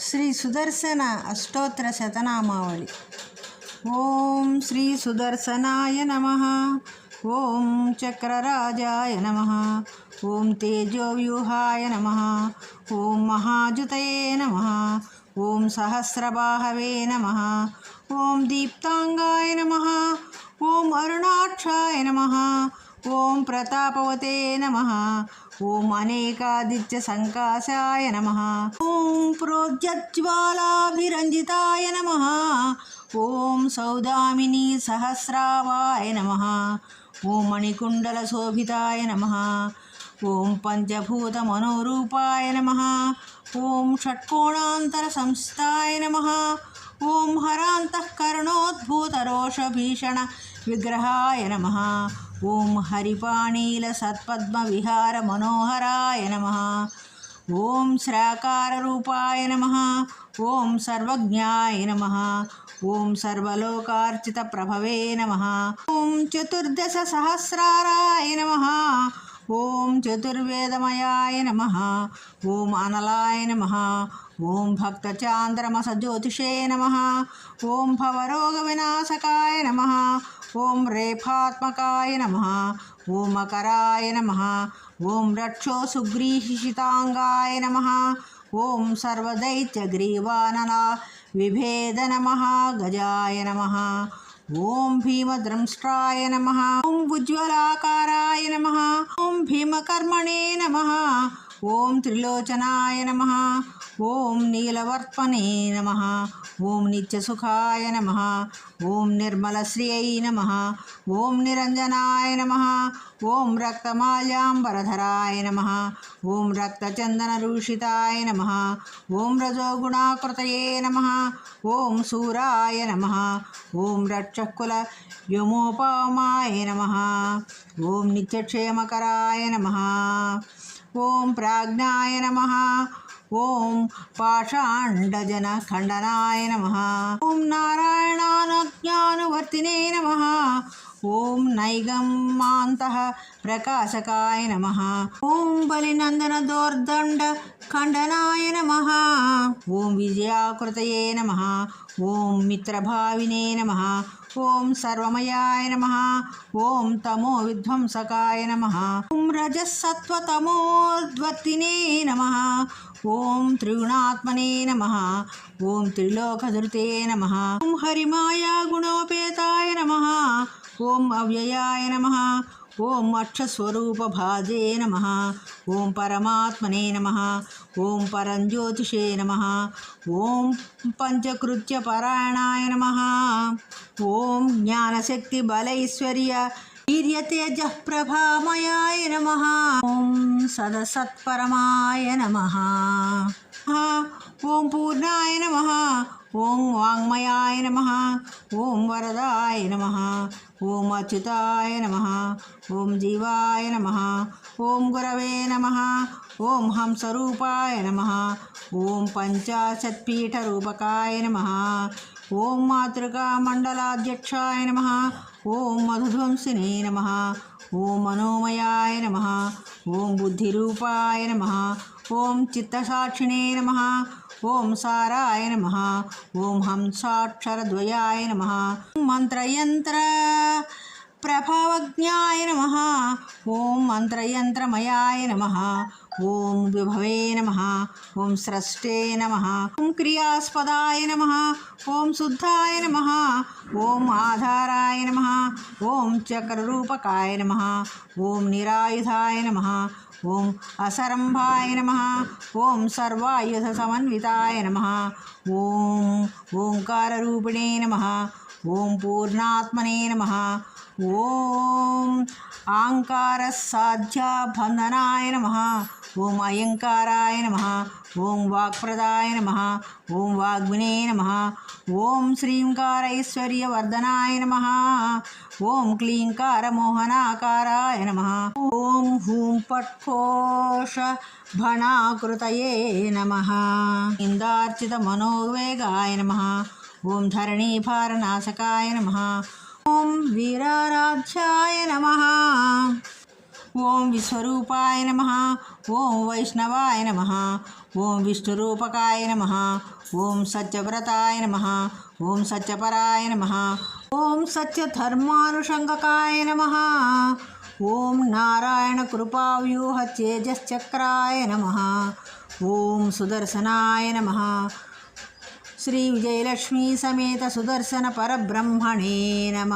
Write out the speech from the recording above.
శ్రీ సుదర్శన అష్టోత్తర శతనామావళి. ఓం శ్రీ సుదర్శనాయ నమ. ఓం చక్రరాజాయ నమ. ఓం తేజోవ్యూహాయ నమ. ఓం మహాజుతయే నమ. ఓం సహస్రబాహవే నమ. ఓం దీప్తాంగాయ నమ. ఓం అరుణాక్షాయ నమ. ఓం ప్రతాపవతే నమ. ఓం అనేకాదిత్య సంకాశాయ నమ. ఓం ప్రోజ్జ్వాలాభిరంజితాయ నమ. ఓం సౌదామిని సహస్రావాయ నమ. ఓం మణికుండల శోభితాయ నమ. ఓం పంచభూత మనోరూపాయ నమ. ఓం షట్కోణాంతర సంస్థాయ నమ. ఓం హరాంతఃకరణోద్భూత రోషభీషణ విగ్రహాయ నమ. ఓం హరిపాణీల సత్పద్మ విహార మనోహరాయ నమ. ఓం శ్రాకార రూపాయ నమ. ఓం సర్వజ్ఞాయ నమ. ఓం సర్వలోకార్చిత ప్రభవే నమ. ఓం చతుర్దశ సహస్రారాయ నమ. ఓం చతుర్వేదమయాయ నమ. ఓం అనలాయ నమ. ఓం భక్తచాంద్రమస జ్యోతిషే నమ. ఓం భవరోగ వినాశకాయ నమ. ఓం రేఫాత్మకాయ నమ ఓం మకరాయ నమ ఓం రక్షో సుగ్రీషితాంగాయ నమ ఓం సర్వదైత్యగ్రీవాననా విభేద నమ గజాయ నమ ఓం భీమద్రంష్ట్రాయ నమ ఓం ఉజ్వలాకారాయ నమ ఓం భీమకర్మణే నమ ఓం త్రిలోచనాయ నమ ఓం నీలవర్పణే నమ ఓం నిత్యసుఖాయ నమ ఓం నిర్మలశ్రియై నమ ఓం నిరంజనాయ నమ ఓం రక్తమాల్యాంబరధరాయ నమ ఓం రక్తచందనరూషితాయ నమ ఓం రజోగుణాకృతయే నమ ఓం సూరాయ నమ ఓం రక్షకుల యమోపమాయ నమ ఓం నిత్యక్షేమకరాయ నమ ఓం ప్రాజ్ఞాయ నమ. ఓం పాషాండజన ఖండనాయ నమ. ఓం నారాయణానజ్ఞానువర్తినే నమ. ఓం నైగమాంత ప్రకాశకాయ నమ. ఓం బలినందన దోర్దండ ఖండనాయ నమ. ఓం విజయాకృతయే నమ. ఓం మిత్రభావినే నమ. ఓం సర్వమయాయ నమ. ఓం తమో విధ్వంసకాయ నమ. ఓం రజసత్వతమోద్వర్తినే నమ. ఓం త్రిగుణాత్మనే నమ. ఓం త్రిలోకధృతే నమ. ఓం హరిమాయా గుణోపేతాయ నమ. ఓం అవ్యయాయ నమ. ఓం అక్షస్వరూప భాజే నమ. ఓం పరమాత్మనే నమ. ఓం పరంజ్యోతిషే నమ. ఓం పంచకృత్య పరాయణాయ నమ. ఓం జ్ఞానశక్తి బలైశ్వర్య వీర్యతేజ ప్రభామయాయ నమ. ఓం సదసత్పరమాయ నమ. ఓం పూర్ణాయ నమ. ఓం వాంగ్మయాయ నమ. ఓం వరదాయ నమ. ఓం అచ్యుతాయ నమ. ఓం జీవాయ నమ. ఓం గురవే నమ. ఓం హంసరూపాయ నమ. ఓం పంచాశత్పీఠరూపకాయ నమ. ఓం మాతృకామండలాధ్యక్షాయ నమ. ఓం మధుధ్వంసినే నమ. ఓం మనోమయాయ నమ. ఓం బుద్ధిరూపాయ నమ. ఓం చిత్తసాక్షిణే నమ. ఓం సారాయ నమ. ఓం హంసాక్షరద్వయాయ నమ. మంత్రయంత్ర ప్రభావజ్ఞాయ నమ ఓం మంత్రయంత్రమయాయ నమ ఓం విభవే నమ ఓం స్రష్టే నమ ఓం క్రియాస్పదాయ నమ ఓం శుద్ధాయ నమ ఓం ఆధారాయ నమ ఓం చక్రరూపకాయ నమ ఓం నిరాయుధాయ నమ ఓం అసరంభాయ నమ ఓం సర్వాయుధ సమన్వితాయ నమ ఓం ఓంకారరూపిణే నమ ఓం పూర్ణాత్మనే నమ ఓం ఆంకార ఆంకారసాధ్యాబంధనాయ నమ. ఓం అయంకారాయ నమ. ఓం వాక్ప్రదాయ నమ. ఓం వాగ్మినే నమ. ఓం శ్రీంకారైశ్వర్యవర్ధనాయ నమ. ఓం క్లీంకారమోహనాకారాయ నమ. ఓం హూం పట్కోష భణాకృతయే నమ. ఇందార్చిత మనోవేగాయ నమ. ఓం ధరణీభారనాశకాయ నమ. ఓం వీరారాధ్యాయ నమ. ఓం విశ్వరూపాయ నమ. ఓం వైష్ణవాయ నమ. ఓం విష్ణురూపకాయ నమ. ఓం సత్యవ్రతాయ నమ. ఓం సత్యపరాయ నమ. ఓం సత్యధర్మానుషంగకాయ నమ. ఓం నారాయణ కృపావ్యూహ తేజశ్చక్రాయ నమ. ఓం సుదర్శనాయ నమ. శ్రీ విజయలక్ష్మీ సమేత సుదర్శన పరబ్రహ్మణే నమ.